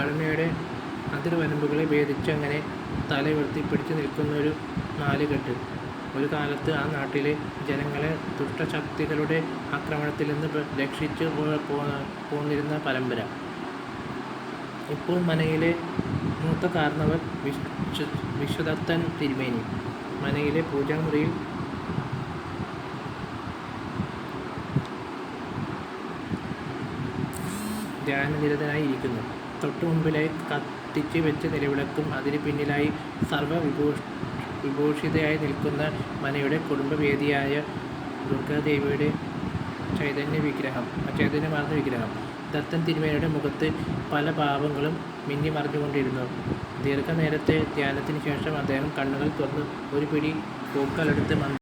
പഴമയുടെ അതിർവരമ്പുകളെ ഭേദിച്ചങ്ങനെ തല ഉയർത്തിപ്പിടിച്ച് നിൽക്കുന്നൊരു നാലുകെട്ട്. ഒരു കാലത്ത് ആ നാട്ടിലെ ജനങ്ങളെ ദുഷ്ടശക്തികളുടെ ആക്രമണത്തിൽ നിന്ന് രക്ഷിച്ചു പോന്നിരുന്ന പരമ്പര. ഇപ്പോൾ മനയിലെ മൂത്ത കാരണവർ വിശ്വദത്തൻ തിരുമേനി മനയിലെ പൂജാമുറിയിൽ ധ്യാനനിരതനായി ഇരിക്കുന്നു. തൊട്ടുമുമ്പിലായി കത്തിച്ച് വെച്ച നിലവിളക്കും അതിന് പിന്നിലായി സർവവിഭൂഷിതയായി നിൽക്കുന്ന മനയുടെ കുടുംബവേദിയായ ദുർഗാദേവിയുടെ ചൈതന്യ വിഗ്രഹം ചൈതന്യമാർന്ന വിഗ്രഹം. ദത്തൻ തിരുമേനയുടെ മുഖത്ത് പല ഭാവങ്ങളും മിന്നി മറിഞ്ഞുകൊണ്ടിരുന്നു ദീർഘനേരത്തെ ധ്യാനത്തിന് ശേഷം അദ്ദേഹം കണ്ണുകൾ തുറന്ന് ഒരു പിടി പൂക്കളെടുത്ത്